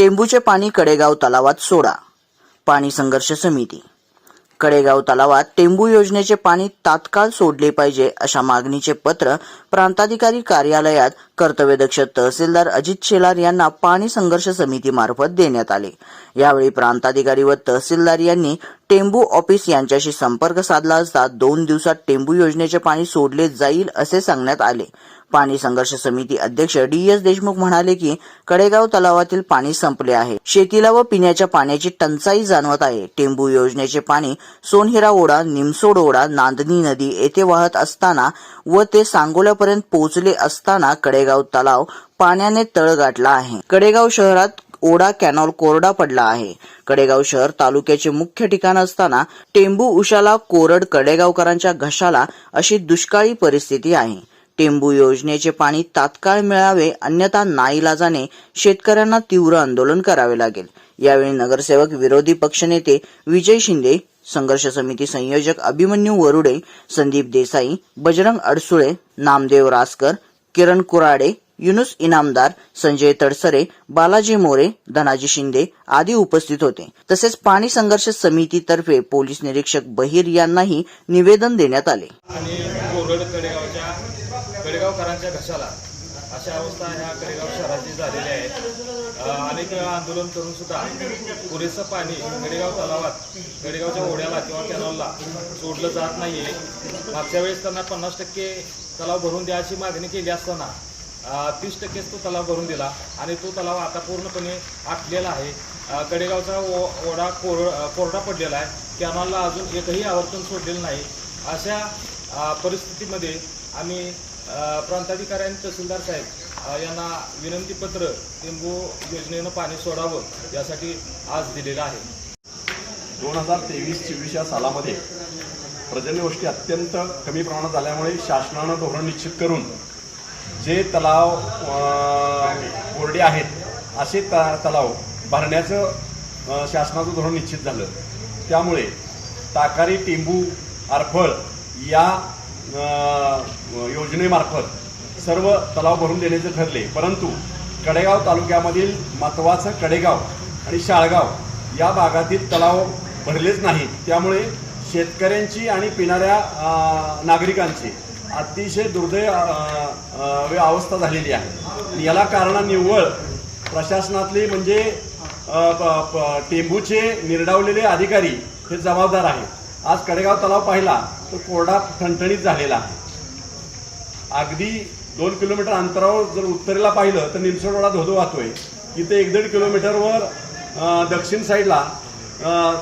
टेंबूचे पाणी कडेगाव तलावात सोडा. पाणी संघर्ष समिती. कडेगाव तलावात टेंबू योजनेचे पाणी तात्काळ सोडले पाहिजे अशा मागणीचे पत्र प्रांताधिकारी कार्यालयात कर्तव्यदक्ष तहसीलदार अजित शेलार यांना पाणी संघर्ष समितीमार्फत देण्यात आले. यावेळी प्रांताधिकारी व तहसीलदार यांनी टेंबू ऑफिस यांच्याशी संपर्क साधला असता दोन दिवसात टेंबू योजनेचे पाणी सोडले जाईल असे सांगण्यात आले. पाणी संघर्ष समिती अध्यक्ष डी एस देशमुख म्हणाले की कडेगाव तलावातील पाणी संपले आहे. शेतीला व पिण्याच्या पाण्याची टंचाई जाणवत आहे. टेंबू योजनेचे पाणी सोनहिरा ओढा निमसोड ओढा नांदणी नदी येथे वाहत असताना व ते सांगोल्यापर्यंत पोहोचले असताना कडेगाव कडेगाव तलाव पाण्याने तळ गाठला आहे. कडेगाव शहरात ओढा कॅनॉल कोरडा पडला आहे. कडेगाव शहर तालुक्याचे मुख्य ठिकाण असताना टेंबू उशाला कोरड कडेगावकरांच्या घशाला अशी दुष्काळी परिस्थिती आहे. टेंबू योजनेचे पाणी तात्काळ मिळावे अन्यथा नाईलाजाने शेतकऱ्यांना तीव्र आंदोलन करावे लागेल. यावेळी नगरसेवक विरोधी पक्षनेते विजय शिंदे संघर्ष समिती संयोजक अभिमन्यू वरुडे संदीप देसाई बजरंग अडसुळे नामदेव रासकर किरण कुराडे युनुस इनामदार संजय तडसरे बालाजी मोरे धनाजी शिंदे आदी उपस्थित होते. तसेच पाणी संघर्ष समितीतर्फे पोलीस निरीक्षक बहिर यांनाही निवेदन देण्यात आले. आणि कडेगावच्या कडेगावकरांच्या घशाला अशा अवस्था ह्या कडेगाव शहराची झालेली आहे. अनेक वेळा आंदोलन करून सुद्धा पुरेसं पाणी कडेगाव तलावात कडेगावच्या ओढ्याला किंवा कॅनॉलला सोडलं जात नाहीये. मागच्या वेळेस त्यांना पन्नास टक्के तलाव भरून द्यायची मागणी केली असताना तीस टक्केच तो तलाव भरून दिला आणि तो तलाव आता पूर्णपणे आटलेला आहे. कडेगावचा ओ ओढा कोर कोरडा पडलेला आहे. कॅनॉलला अजून एकही आवर्तन सोडलेलं नाही. अशा परिस्थितीमध्ये आम्ही प्रांताधिकारी आणि तहसीलदार साहेब यांना विनंतीपत्र टेंबू योजनेनं पाणी सोडावं यासाठी आज दिलेलं आहे. दोन हजार तेवीस चोवीस या सालामध्ये पर्जन्यवृष्टी अत्यंत कमी प्रमाणात झाल्यामुळे शासनानं धोरण निश्चित करून जे तलाव कोरडे आहेत असे त तलाव भरण्याचं शासनाचं धोरण निश्चित झालं. त्यामुळे ताकारी टेंबू आरफळ या योजनेमार्फत सर्व तलाव भरून देण्याचे ठरले. परंतु कडेगाव तालुक्यामधील महत्त्वाचं कडेगाव आणि शाळगाव या भागातील तलाव भरलेच नाहीत. त्यामुळे शेतकऱ्यांची आणि पिणाऱ्या नागरिकांची अतिशय दुर्दैव अवस्था झालेली आहे. याला कारण निव्वळ प्रशासनातले म्हणजे टेंबूचे निर्डावलेले अधिकारी हे जबाबदार आहेत. आज कडेगाव तलाव पाहिला तर कोरडा ठणठणीत झालेला. आहे अगदी दोन किलोमीटर अंतरावर जर उत्तरेला पाहिलं तर निमसोडवाडा धोधो वाहतोय. इथे एक दीड किलोमीटरवर दक्षिण साईडला अं,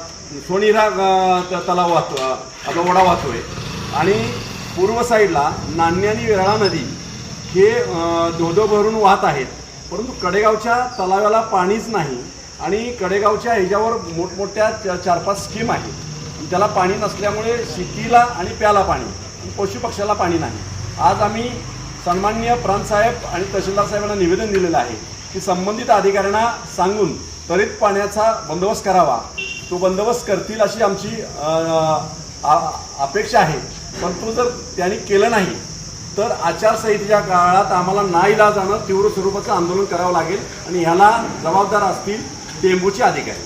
सोनीरा तलाव वाहतो अं, आपला ओढा वाहतोय. आणि पूर्व साईडला नान्य आणि वेराळा नदी हे धोधो भरून वाहत आहेत. परंतु कडेगावच्या तलावाला पाणीच नाही आणि कडेगावच्या ह्याच्यावर मोठमोठ्या चार पाच स्कीम आहेत. त्याला पाणी नसल्यामुळे शेतीला आणि प्याला पाणी आणि पशुपक्ष्याला पाणी नाही. आज आम्ही सन्मान्य प्रांतसाहेब आणि तहसीलदार साहेबांना निवेदन दिलेलं आहे की संबंधित अधिकाऱ्यांना सांगून त्वरित पाण्याचा बंदोबस्त करावा. तो बंदोबस्त करतील अशी आमची अपेक्षा आहे. पण तो जर त्यांनी केलं नाही तर आचारसंहितेच्या काळात आम्हाला नाईलाजानं तीव्र स्वरूपाचं आंदोलन करावं लागेल आणि ह्याला जबाबदार असतील टेंबूचे अधिकारी.